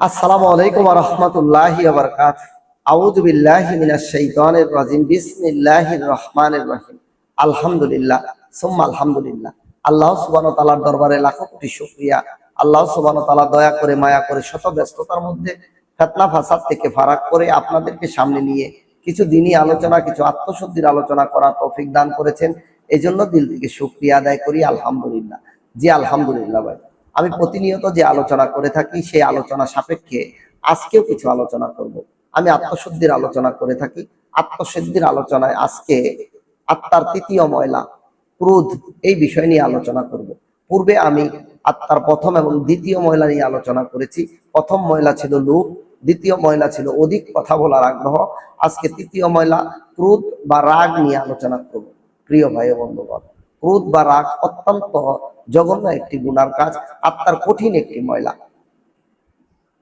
আসসালামু আলাইকুম রহমতুল্লাহি বারকাত আউযু বিসমিল্লাহির রহমানির রহিম। আলহামদুলিল্লাহ। সুম্মা আলহামদুলিল্লাহ। আল্লাহ সুবহানাহু ওয়া তাআলার দরবারে লাখো কোটি শুকরিয়া। আল্লাহ সুবহানাহু ওয়া তাআলা দয়া করে, মায়া করে শত ব্যস্ততার মধ্যে ফিতনা, ফাসাদ থেকে ফারাক করে আপনাদেরকে সামনে নিয়ে কিছু দিনই আলোচনা, কিছু আত্মশুদ্ধির আলোচনা করার তৌফিক দান করেছেন। এই জন্য দিল থেকে শুকরিয়া আদায় করি। আলহামদুলিল্লাহ। জি, আলহামদুলিল্লাহ ভাই। আমি প্রতিনিয়ত যে আলোচনা করে থাকি, সেই আলোচনা সাপেক্ষে আজকেও কিছু আলোচনা করব। আমি আত্মশুদ্ধির আলোচনা করে থাকি আত্মশুদ্ধির আলোচনায় আজকে আত্মার তৃতীয় ময়লা, ক্রোধ, এই বিষয় নিয়ে আলোচনা করব। পূর্বে আমি আত্মার প্রথম এবং দ্বিতীয় ময়লা নিয়ে আলোচনা করেছি প্রথম ময়লা ছিল লোভ, দ্বিতীয় ময়লা ছিল অধিক কথা বলার আগ্রহ আজকে তৃতীয় ময়লা, ক্রোধ বা রাগ নিয়ে আলোচনা করব প্রিয় ভাই বন্ধুগণ ক্রোধ বা রাগ অত্যন্ত জঘন্য একটি গুনার কাজ, আত্মার কঠিন একটি ময়লা।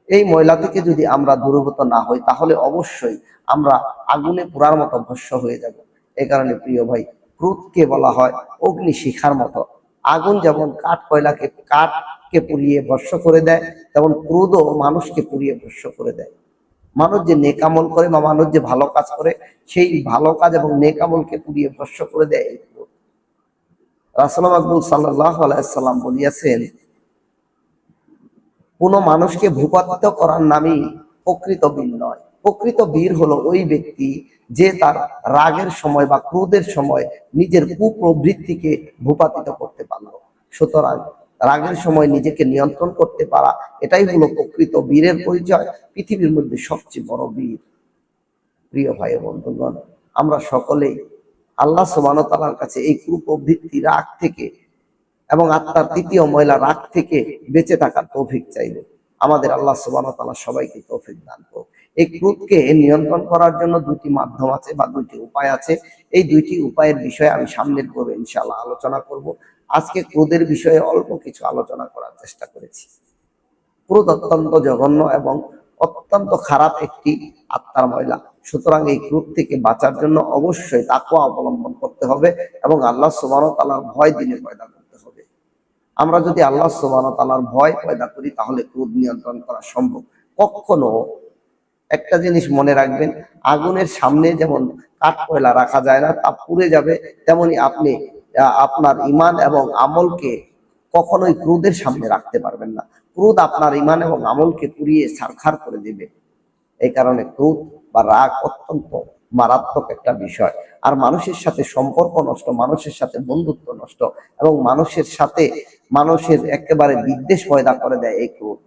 এই ময়লা থেকে যদি আমরা দূরভূত না হই, তাহলে অবশ্যই আমরা আগুনে পোড়ার মতো ভস্য হয়ে যাব। এই কারণে প্রিয় ভাই, ক্রোধকে বলা হয় অগ্নি শিখার মতো। আগুন যেমন কাঠ কয়লাকে, কাঠকে পুড়িয়ে ভস্য করে দেয়, তেমন ক্রোধও মানুষকে পুড়িয়ে ভস্য করে দেয়। মানুষ যে নেকামল করে বা মানুষ যে ভালো কাজ করে, সেই ভালো কাজ এবং নেকামলকে পুড়িয়ে ভস্য করে দেয়। রাসুল আকবুল সাল্লাহ বলিয়াছেন, কোন মানুষকে ভূপাতিত করার নামই প্রকৃত বীর নয়। প্রকৃত বীর হলো ওই ব্যক্তি যে তার রাগের সময় বা ক্রোধের সময় নিজের কুপ্রবৃত্তিকে ভূপাতিত করতে পারল। সুতরাং রাগের সময় নিজেকে নিয়ন্ত্রণ করতে পারা, এটাই হলো প্রকৃত বীরের পরিচয়, পৃথিবীর মধ্যে সবচেয়ে বড় বীর। প্রিয় ভাই বন্ধুগণ, আমরা সকলেই আল্লাহ সুবানতালার কাছে এই কুপ্রবৃত্তি রাগ থেকে এবং আত্মার তৃতীয় ময়লা রাগ থেকে বেঁচে থাকার তৌফিক চাইব। আমাদের আল্লাহ সুবানতালা সবাইকে তৌফিক দান করুক। এই ক্রোধকে নিয়ন্ত্রণ করার জন্য দুটি মাধ্যম আছে বা দুইটি উপায় আছে। এই দুইটি উপায়ের বিষয়ে আমি সামনের পর্বে ইনশাআল্লাহ আলোচনা করব। আজকে ক্রোধের বিষয়ে অল্প কিছু আলোচনা করার চেষ্টা করেছি। ক্রোধ অত্যন্ত জঘন্য এবং অত্যন্ত খারাপ একটি আত্মার ময়লা। সুতরাং এই ক্রোধ থেকে বাঁচার জন্য অবশ্যই তাকুয়া অবলম্বন করতে হবে এবং আল্লাহ সুবান তালার ভয় দিনে পয়দা করতে হবে। আমরা যদি আল্লাহ সুবান তালার ভয় পয়দা করি, তাহলে ক্রোধ নিয়ন্ত্রণ করা সম্ভব। কখনো একটা জিনিস মনে রাখবেন, আগুনের সামনে যেমন কাঠ কয়লা রাখা যায় না, তা পুড়ে যাবে, তেমনি আপনি আপনার ইমান এবং আমলকে কখনোই ক্রোধের সামনে রাখতে পারবেন না। ক্রোধ আপনার ইমান এবং আমলকে পুড়িয়ে ছারখার করে দেবে। এই কারণে ক্রোধ বা রাগ অত্যন্ত মারাত্মক একটা বিষয়। আর মানুষের সাথে সম্পর্ক নষ্ট, মানুষের সাথে বন্ধুত্ব নষ্ট এবং মানুষের সাথে মানুষের একেবারে বিদ্বেষ পয়দা করে দেয় এই ক্রোধ।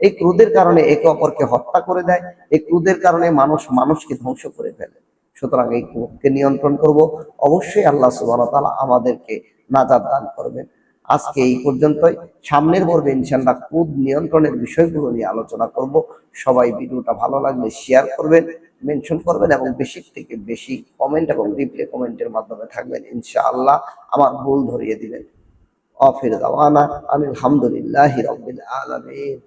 এই ক্রোধের কারণে একে অপরকে হত্যা করে দেয়। এই ক্রোধের কারণে মানুষ মানুষকে ধ্বংস করে ফেলে। সুতরাং এই ক্রোধকে নিয়ন্ত্রণ করব। অবশ্যই আল্লাহ ওয়া আমাদেরকে নাজাত দান করবেন। আজকে এই পর্যন্তই। সামনের পর্বে ইনশাল্লাহ কুদ নিয়ন্ত্রণের বিষয়গুলো নিয়ে আলোচনা করব। সবাই ভিডিওটা ভালো লাগলে শেয়ার করবেন মেনশন করবেন এবং বেশি থেকে বেশি কমেন্ট এবং রিপ্লে কমেন্টের মাধ্যমে থাকবেন ইনশাআল্লাহ। আমার ভুল ধরিয়ে দিবেন অফির দাওয়ানা আলহামদুলিল্লাহ রবিল আলামিন।